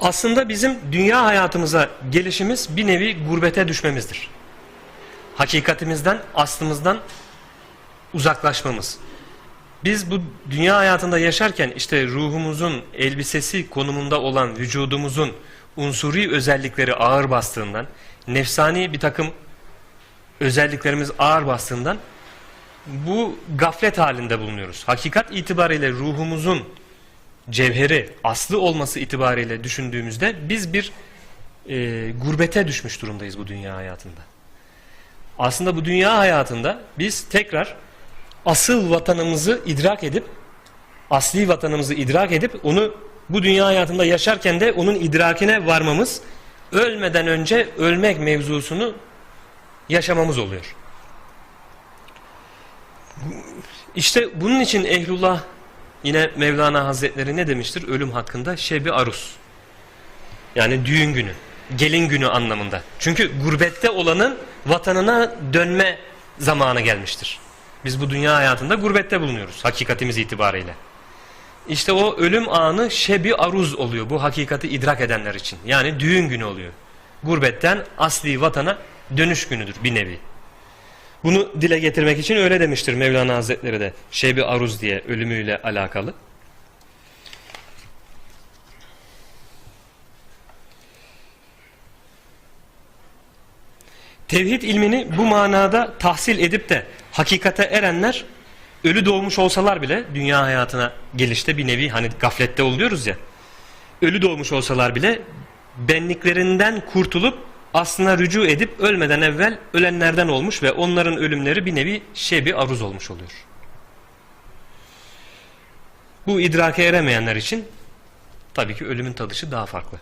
Aslında bizim dünya hayatımıza gelişimiz bir nevi gurbete düşmemizdir. Hakikatimizden, aslımızdan uzaklaşmamız. Biz bu dünya hayatında yaşarken işte ruhumuzun elbisesi konumunda olan vücudumuzun unsuri özellikleri ağır bastığından, nefsani bir takım özelliklerimiz ağır bastığından bu gaflet halinde bulunuyoruz. Hakikat itibariyle ruhumuzun cevheri, aslı olması itibariyle düşündüğümüzde biz bir e, gurbete düşmüş durumdayız bu dünya hayatında. Aslında bu dünya hayatında biz tekrar asıl vatanımızı idrak edip, asli vatanımızı idrak edip onu bu dünya hayatında yaşarken de onun idrakine varmamız, ölmeden önce ölmek mevzusunu yaşamamız oluyor. İşte bunun için Ehlullah yine Mevlana Hazretleri ne demiştir ölüm hakkında? Şebi arus. Yani düğün günü, gelin günü anlamında. Çünkü gurbette olanın vatanına dönme zamanı gelmiştir. Biz bu dünya hayatında gurbette bulunuyoruz hakikatimiz itibariyle. İşte o ölüm anı şebi aruz oluyor bu hakikati idrak edenler için. Yani düğün günü oluyor. Gurbetten asli vatana dönüş günüdür bir nevi. Bunu dile getirmek için öyle demiştir Mevlana Hazretleri de. Şebi aruz diye ölümüyle alakalı. Tevhid ilmini bu manada tahsil edip de hakikate erenler ölü doğmuş olsalar bile dünya hayatına gelişte bir nevi hani gaflette oluyoruz ya. Ölü doğmuş olsalar bile benliklerinden kurtulup aslına rücu edip ölmeden evvel ölenlerden olmuş ve onların ölümleri bir nevi şebi aruz olmuş oluyor. Bu idrake eremeyenler için tabii ki ölümün tadışı daha farklı.